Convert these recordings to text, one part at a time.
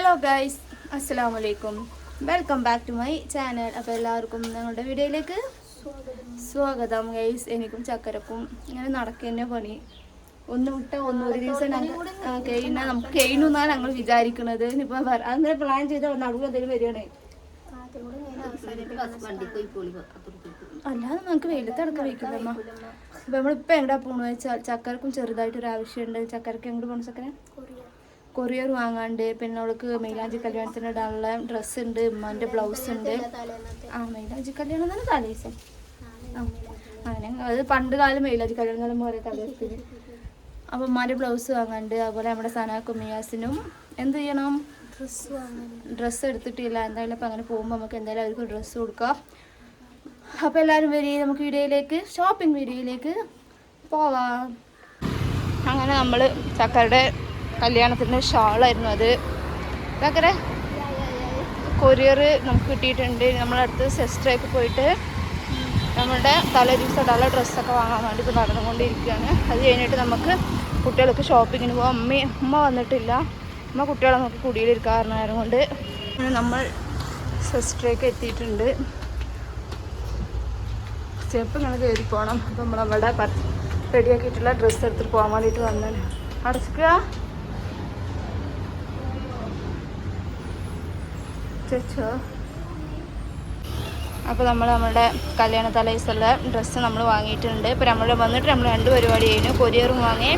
Hello guys അസ്സലാമു വലൈക്കും welcome back to my channel അപ്പോൾ എല്ലാവർക്കും ഞങ്ങളുടെ വീഡിയോയിലേക്ക് സ്വാഗതം ഗൈസ് എനിക്കും ചക്കരക്കും ഇങ്ങനെ നടക്കുന്ന പണി. ഒന്ന് വിട്ട ഒന്ന് ഒരു ദിവസം കഴിഞ്ഞാൽ നമുക്ക് കഴിഞ്ഞെന്നാണ് ഞങ്ങൾ വിചാരിക്കുന്നത് ഇനിയിപ്പോൾ അങ്ങനെ പ്ലാൻ ചെയ്ത നടുവ് എന്തെങ്കിലും വരികയാണേ. അല്ലാതെ നമുക്ക് വെയിലത്തടക്കം വയ്ക്കില്ലമ്മ അപ്പം നമ്മളിപ്പോൾ എങ്ങടാ പോകണമെന്ന് വെച്ചാൽ ചക്കരക്കും ചെറുതായിട്ടൊരു ആവശ്യമുണ്ട് ചക്കരക്ക് എങ്ങോട്ട് പോകണം ചക്കര? കൊറിയർ വാങ്ങാണ്ട് പിന്നെ അവൾക്ക് മൈലാഞ്ചി കല്യാണത്തിന് ഇടാനുള്ള ഡ്രസ്സ് ഉണ്ട് ഉമ്മാന്റെ ബ്ലൗസ് ഉണ്ട്. ആ മൈലാഞ്ചി കല്യാണം തന്നെ തലേദിവസം ആ അങ്ങനെ അത് പണ്ട് കാലം മൈലാഞ്ചി കല്യാണം എന്ന് പറയുമ്പോൾ തലേസത്തിന്. അപ്പം ഉമ്മാന്റെ ബ്ലൗസ് വാങ്ങാണ്ട് അതുപോലെ നമ്മുടെ സന മിയാസിനും എന്ത് ചെയ്യണം? ഡ്രസ്സ് എടുത്തിട്ടില്ല. എന്തായാലും അപ്പം അങ്ങനെ പോകുമ്പോൾ നമുക്ക് എന്തായാലും അവർക്ക് ഡ്രസ്സ് കൊടുക്കാം. അപ്പോൾ എല്ലാവരും വരി നമുക്ക് വീഡിയോയിലേക്ക് ഷോപ്പിംഗ് വീഡിയോയിലേക്ക് പോവാം. അങ്ങനെ നമ്മൾ ചക്കരുടെ കല്യാണത്തിന്റെ ഷാളായിരുന്നു അത്. ചക്കര കൊറിയർ നമുക്ക് കിട്ടിയിട്ടുണ്ട്. നമ്മളടുത്ത് സെസ്റ്ററൊക്കെ പോയിട്ട് നമ്മുടെ തലേ ദിവസം തല ഡ്രസ്സൊക്കെ വാങ്ങാൻ വേണ്ടി ഇപ്പോൾ നടന്നുകൊണ്ടിരിക്കുകയാണ്. അത് കഴിഞ്ഞിട്ട് നമുക്ക് കുട്ടികൾക്ക് ഷോപ്പിങ്ങിന് പോകാം അമ്മ അമ്മ വന്നിട്ടില്ല. അമ്മ കുട്ടികളെ നമുക്ക് കുടിയിലിരിക്കാൻ കാരണമായത് കൊണ്ട് അങ്ങനെ നമ്മൾ സെസ്റ്ററൊക്കെ എത്തിയിട്ടുണ്ട്. സ്റ്റെപ്പ് ഇങ്ങനെ കയറി പോകണം അപ്പം നമ്മളവിടെ റെഡിയാക്കിയിട്ടുള്ള ഡ്രസ്സ് എടുത്തിട്ട് പോകാൻ വേണ്ടിയിട്ട് വന്നത് അടച്ചിക്കുക. അപ്പോൾ നമ്മൾ നമ്മുടെ കല്യാണ തലേസുള്ള ഡ്രസ്സ് നമ്മൾ വാങ്ങിയിട്ടുണ്ട്. ഇപ്പോൾ നമ്മൾ വന്നിട്ട് നമ്മൾ രണ്ട് പരിപാടി കഴിഞ്ഞു. കൊരിയറും വാങ്ങി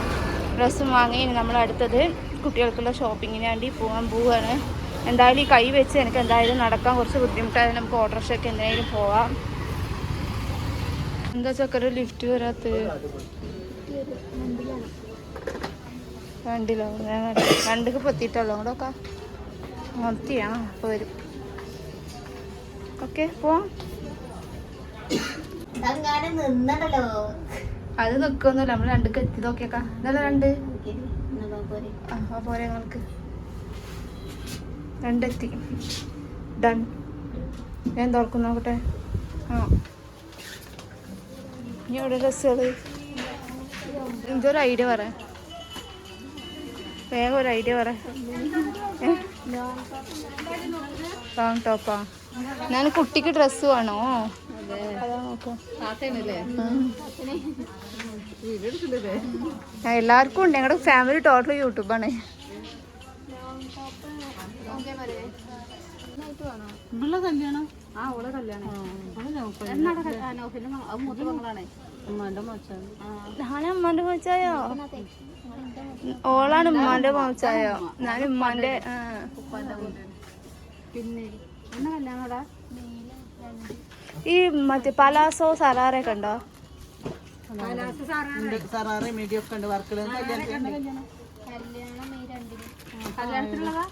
ഡ്രസ്സും വാങ്ങി. ഇനി നമ്മൾ അടുത്തത് കുട്ടികൾക്കുള്ള ഷോപ്പിങ്ങിന് വേണ്ടി പോകാൻ പോവുകയാണ് എന്തായാലും ഈ കൈ വെച്ച് എനിക്ക് എന്തായാലും നടക്കാൻ കുറച്ച് ബുദ്ധിമുട്ടായത് നമുക്ക് ഓട്ടോറിക്ഷയ്ക്ക് എന്തായാലും പോവാം. എന്താ ചക്കര ലിഫ്റ്റ് വരാത്ത? രണ്ടിലോ? രണ്ടിക്ക് പൊത്തിയിട്ടല്ലോ. അങ്ങോട്ടൊക്കെ മത്തിയാ അപ്പോൾ വരും. ഓക്കെ പോവാം അത് നിക്കൊന്നുമില്ല നമ്മൾ രണ്ട് എത്തി നോക്കിയേക്കാം. ഇതല്ല രണ്ട്? ആ പോരെ നിങ്ങൾക്ക് രണ്ടെത്തി. ഡൺ ഞാൻ തുറക്കും നോക്കട്ടെ. ആ. ഇനി എവിടെ ഡ്രസ്സുകൾ ഇതൊരു ഐഡിയ പറ. വേഗം ഒരു ഐഡിയ പറ. ലോങ് ടോപ്പാ ഞാൻ കുട്ടിക്ക് ഡ്രസ്സ് വേണോ എല്ലാവർക്കും ഉണ്ട് ഞങ്ങളുടെ ഫാമിലി ടോട്ടൽ യൂട്യൂബാണ് കല്യാണം ആ ഓളെ കല്യാണം ഞാൻ ഉമ്മാന്റെ മോച്ചായോ? ഓളാണ് ഉമ്മാന്റെ മോച്ചായോ? ഞാൻ ഉമ്മാന്റെ ഈ മറ്റേ പലാസോ സറാറൊക്കെ ഉണ്ടോ സറാറെ മീഡിയ ഒക്കെ ഉണ്ട്. വർക്കുകൾ കല്യാണത്തിനുള്ളതാ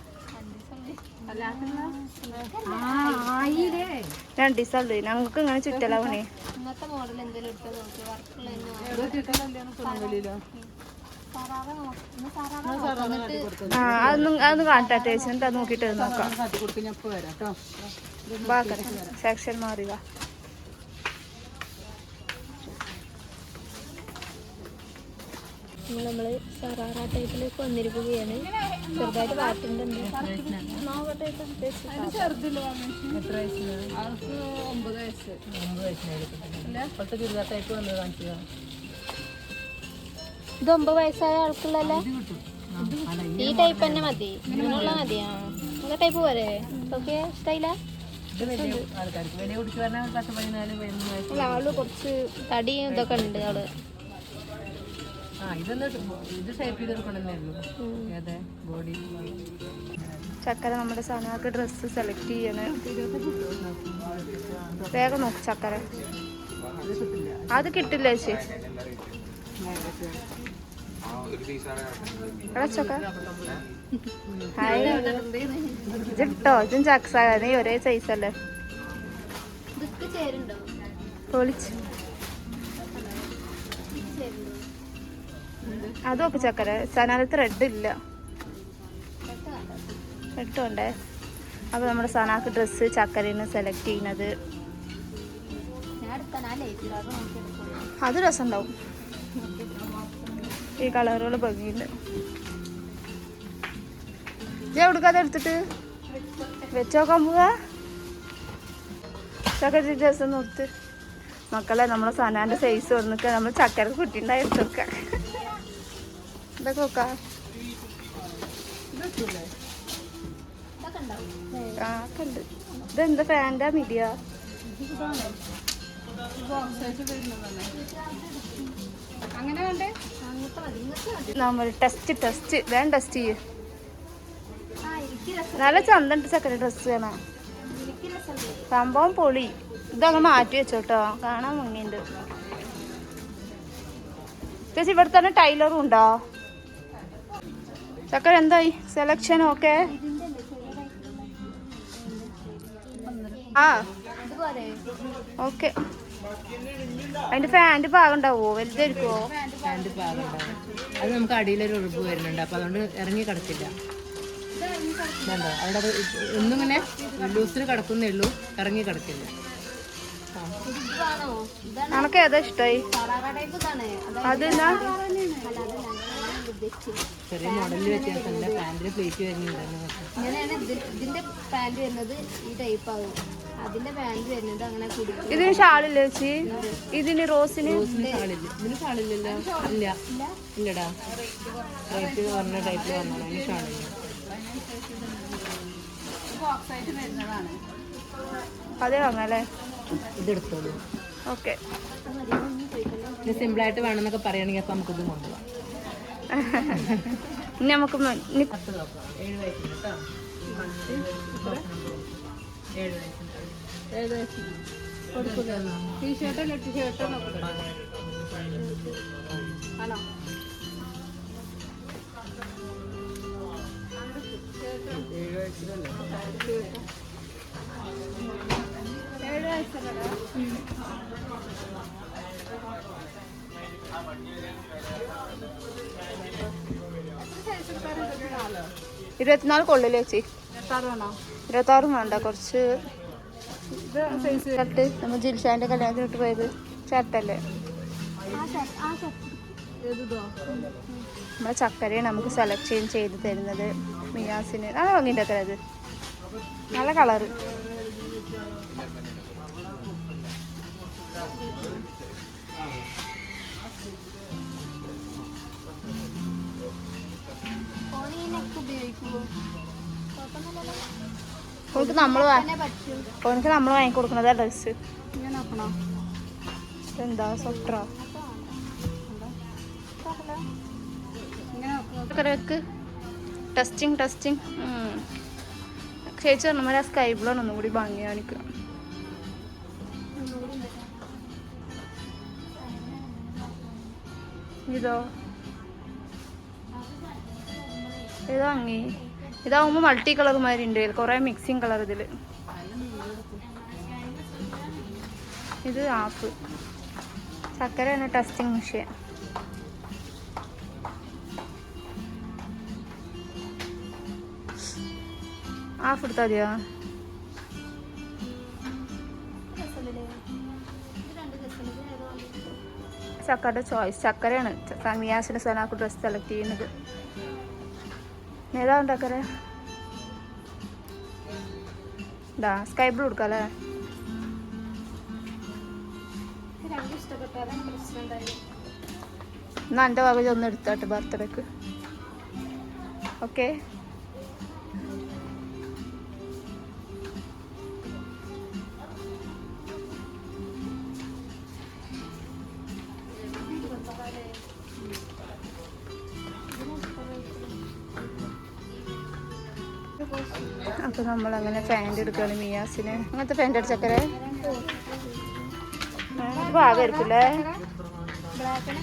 രണ്ട് ഞങ്ങൾക്ക് ഇങ്ങനെ ചുറ്റല പണി ഇന്നത്തെ മോഡൽ എന്തെങ്കിലും നോക്കി. വർക്കുള്ള കല്യാണം ആ അതൊന്നും അതൊന്നും കാണട്ടെ ചേച്ചി എന്നിട്ട് അത് നോക്കിയിട്ട് നോക്കാം. സെക്ഷൻ മാറുക നമ്മൾ സറാറ ടൈപ്പിലേക്ക് വന്നിരിക്കുകയാണ്. ചെറുതായിട്ട് വാറ്റുന്നുണ്ട് എത്ര വയസ്സിന് അവർക്ക് ഒമ്പത് വയസ്സ് ഒമ്പത് വയസ്സിനായിരിക്കും ഇപ്പോഴത്തെ ചുരിദാർ ടൈപ്പ് വന്നത് കാണിച്ചതാ ഇത് ഒമ്പത് വയസ്സായ ആൾക്കുള്ളല്ലേ? ഈ ടൈപ്പ് തന്നെ മതി. ഇങ്ങനെയുള്ള മതിയാ. നല്ല ടൈപ്പ് പോരെ. ഓക്കെ ഇഷ്ടമായില്ല അല്ല ആൾ കുറച്ച് തടിയും ഇതൊക്കെ ഉണ്ട് ആൾ. ചക്കര നമ്മുടെ സനാക്ക് ഡ്രസ്സ് സെലക്ട് ചെയ്യണേ. വേഗം നോക്ക് ചക്കര. അത് കിട്ടില്ല ചേച്ചി? ഹായ്. ഇട്ടോ? ഇതും ചക്സാ. നീ ഒരേ സൈസ് അല്ലേ? ഇതൊക്കെ ചേരുണ്ടോ? പൊളിച്ച്. അതൊക്കെ ചക്കര. സനാലത്ത് റെഡ് ഇല്ല. റെഡ് ഉണ്ടേ. അപ്പോൾ നമ്മുടെ സനാക്ക് ഡ്രസ്സ് ചക്കരന്ന് സെലക്ട് ചെയ്യുന്നത്. അത് രസമുണ്ടാവും ഈ കളറുകൾ ഭംഗിയുണ്ട്. ഇത് എവിടുക്കാതെ എടുത്തിട്ട്? വെച്ചോക്കാൻ പോവാ? ചക്കര രസം നിർത്ത് മക്കളെ നമ്മളെ സനാന്റെ സൈസ് വന്നിട്ട് നമ്മൾ ചക്കരക്ക് ചക്കര കുട്ടിണ്ടായി എടുത്തൊക്കെ ഇതൊക്കെ നോക്കാം ഇതെന്താ ഫാന്റെ മീഡിയ അങ്ങനെ വേണ്ടേ നമ്മൾ ടെസ്റ്റ് ടെസ്റ്റ് വേഗം ടെസ്റ്റ് ചെയ്യ്. നല്ല ചന്തണ്ട് ചക്കര ഡ്രസ്സ് കാണാം സംഭവം പൊളി. ഇതങ്ങ് മാറ്റി വെച്ചോട്ടോ. കാണാൻ മുങ്ങിണ്ട് ചേച്ചി ഇവിടെ തന്നെ ടൈലറും ഉണ്ടോ? ചക്കര എന്തായി? സെലക്ഷൻ ഓക്കെ ആ. ഓക്കെ അതിന്റെ ഫാന്റെ ഭാഗം ഉണ്ടാവോ? വലുതായിരിക്കുമോ പാന്റ് പാകുണ്ടാവും അത് നമുക്ക് അടിയിലൊരു ഉറുപ്പ് വരുന്നുണ്ട്. അപ്പൊ അതുകൊണ്ട് ഇറങ്ങി കിടക്കില്ല. ഇതുണ്ടോ അവിടെ അത് ഒന്നും ഇങ്ങനെ ലൂസിൽ കിടക്കുന്നേ ഉള്ളൂ. ഇറങ്ങി കിടക്കില്ല. നമുക്ക് ഏതാ ഇഷ്ടായി? അതെന്നാ ചെറിയ മോഡലിൽ വ്യത്യാസമുണ്ട് പാന്റിൽ പ്ലേറ്റ് വരുന്നുണ്ട് ഇങ്ങനെയാണ് ഇത്- ഇതിന്റെ പാന്റ് വരുന്നത് ഈ ടൈപ്പ് ആവും. അതിന്റെ പാന്റ് വരുന്നത് അങ്ങനെ കുടിക്കും. ഇതിന് ഷാളില്ലേ ചേച്ചി? ഇതിന് റോസിന്? ഷാളില്ല. ഇതിന് ഷാളില്ലല്ലോ? ഇല്ല. ഇല്ലടാ. റേറ്റ് പറഞ്ഞ ടൈപ്പ് പറഞ്ഞാൽ അതിന് ഷാളില്ല. അതെ വാങ്ങാല്ലേ ഇതെടുത്തോളൂ. ഓക്കെ. സിമ്പിളായിട്ട് വേണമെന്നൊക്കെ പറയുകയാണെങ്കിൽ അപ്പം നമുക്കിത് കൊണ്ടുപോകാം. ഇനി നമുക്ക് മ- ഇനി പത്ത് നോക്കാം ഏഴ് വയസ്സിന്. കേട്ടോ ഏഴ് വയസ്സിന് ടീഷർട്ടല്ലോ ടീഷർട്ടോ ആണോ? ഇരുപത്തിനാല് കൊള്ളില്ലേ ചേച്ചി? ഇരുപത്താറും വേണ്ട കുറച്ച് ഷർട്ട്. നമ്മൾ ജിൽഷാന്റെ കല്യാണത്തിനിട്ട് പോയത് ഷർട്ടല്ലേ? നമ്മളെ ചക്കരയാണ് നമുക്ക് സെലക്ഷൻ ചെയ്ത് തരുന്നത് മിയാസിന്. ആ വാങ്ങിയിട്ടൊക്കെ അത്. നല്ല കളറ്. നമ്മൾ ഓനക്ക് നമ്മൾ വാങ്ങിക്കൊടുക്കുന്നതാ ഡ്രസ്സ്. ഇങ്ങനെ നോക്കണോ എന്താ നോക്കണോ ചക്കരക്ക് ടെസ്റ്റിംഗ് ടെസ്റ്റിംഗ് ചേച്ചി പറഞ്ഞ ആ സ്കൈ ബ്ലൂ ആണ് ഒന്നുകൂടി ഭംഗി കാണിക്കുക ഇതോ? ഭംഗി ഇതാവുമ്പോൾ മൾട്ടി കളർ മാതിരി ഉണ്ട് കുറേ മിക്സിങ് കളർ ഇതിൽ ഇത് ആപ്പ് ചക്കരയാണ് ടെസ്റ്റിംഗ് മെഷീൻ ആഫ് എടുത്താൽ മതിയോ? ചക്കയുടെ ചോയ്സ് ചക്കരയാണ് സമിയാസിന്റെ സനാക്ക് ഡ്രസ് സെലക്ട് ചെയ്യുന്നത്. ഏതാ ഉണ്ടാക്കാറ്? ഇതാ സ്കൈ ബ്ലൂ കൊടുക്കാല്ലേ എന്നാ എന്റെ വക ഒന്ന് എടുത്തോട്ടെ ബർത്ത്ഡേക്ക് ഓക്കെ അപ്പോൾ നമ്മൾ അങ്ങനെ പാന്റ് എടുക്കുകയാണ് മിയാസിന്. അങ്ങനത്തെ പാന്റ് അടിച്ചക്കരെ ഭാഗമായിരിക്കില്ലേ ബ്ലാക്കിന്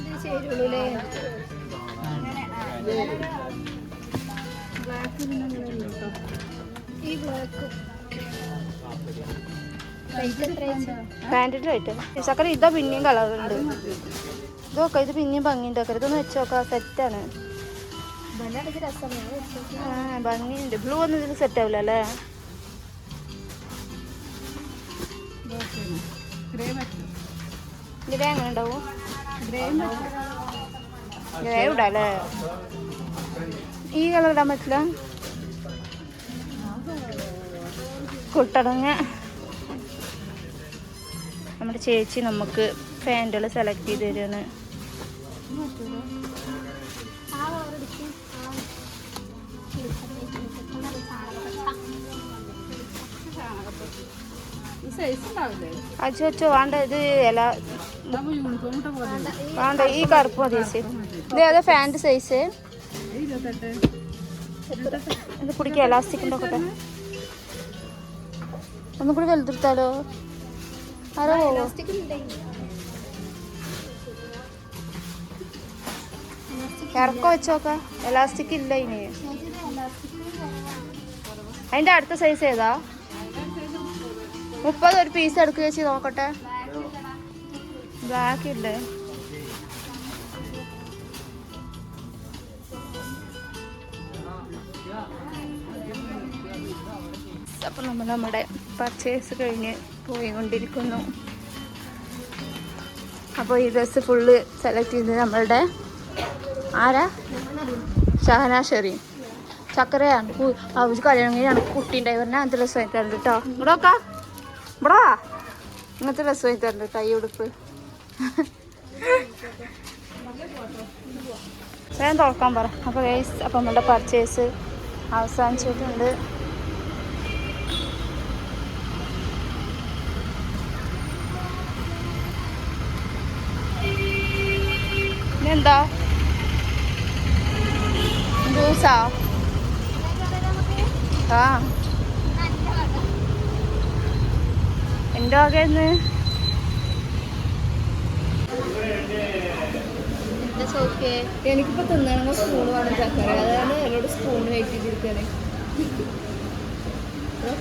ഇത് പിന്നെയും കളറുണ്ട് ഇതൊക്കെ ഇത് പിന്നെയും ഭംഗിയുണ്ടാക്കരുത്. ഇതൊന്ന് വെച്ച് നോക്കാം സെറ്റാണ് ഭംഗിയുണ്ട്. ബ്ലൂ ഒന്നും ഇതിന് സെറ്റ് ആവില്ല അല്ലേ? ഗ്രേ എങ്ങനെ ഉണ്ടാവും? ഗ്രേ ഇടാല്ലേ ഈ കളർ ഇടാൻ പറ്റില്ല? കുട്ടടങ്ങ. നമ്മുടെ ചേച്ചി നമുക്ക് പാന്റുകൾ സെലക്ട് ചെയ്ത് തരുകയാണ് അച്ഛോ അച്ഛോ വേണ്ട ഇത് ഇല. വേണ്ട ഈ കറുപ്പ് മതി ചേച്ചി. ഇത് ഏതാ പാന്റ് സൈസ് ഇത് കുടിക്കുക എലാസ്റ്റിക് ഉണ്ടോക്കട്ടെ ഒന്നും കൂടി വലുതെടുത്താലോ? ആരോ? ഇറക്കം വെച്ചോക്ക എലാസ്റ്റിക് ഇല്ല ഇനി. അതിന്റെ അടുത്ത സൈസ് ഏതാ? മുപ്പത് ഒരു പീസ് എടുക്കുക ചേച്ചി നോക്കട്ടെ. ബ്ലാക്ക് ഇല്ലേ? അപ്പം നമ്മൾ നമ്മുടെ പർച്ചേസ് കഴിഞ്ഞ് പോയിക്കൊണ്ടിരിക്കുന്നു. അപ്പോൾ ഈ ഡ്രസ്സ് ഫുള്ള് സെലക്ട് ചെയ്തത് നമ്മളുടെ ആരാ? ഷഹന ചക്കരയാണ്. അവർക്ക് അവർ കല്യാണം കഴിഞ്ഞാണ് കുട്ടി ഉണ്ടായി പറഞ്ഞാൽ അങ്ങനത്തെ ഡ്രസ്സ് കേട്ടോ നോക്കാ. ഇവിടെ ഇങ്ങനത്തെ വാങ്ങി തരണ്ട് കൈ ഉടുപ്പ്. വേഗം തുറക്കാൻ പറ. അപ്പോൾ ഗൈസ് അപ്പൊ നമ്മുടെ പർച്ചേസ് അവസാനിച്ചിട്ടുണ്ട്. എന്താ ജ്യൂസാ? ആ എന്റെ വകയെന്ന് എന്താ സോഫിയെ എനിക്കിപ്പോ തിന്നണ സ്പൂൺ വേണം ചക്കര. അതാണ് എന്നോട് സ്പൂൺ വെയിറ്റ് ചെയ്തിരിക്കണേ.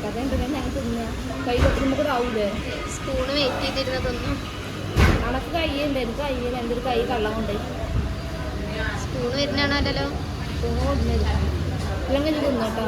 അതെന്തിനാ ഞാൻ തിന്ന? കൈ കൊട്ടുമ്പോ കൂടെ ആവൂലേ? സ്പൂണ് വെയിറ്റ് ചെയ്തിരുന്നതൊന്നും കണക്ക് കയ്യുണ്ട്. എനിക്ക് കയ്യിൽ എന്റെ ഒരു കൈ കള്ളം കൊണ്ടേ സ്പൂണ് വരുന്നാണല്ലോ സ്പൂൺ ഇല്ലെങ്കിൽ തിന്നട്ടോ.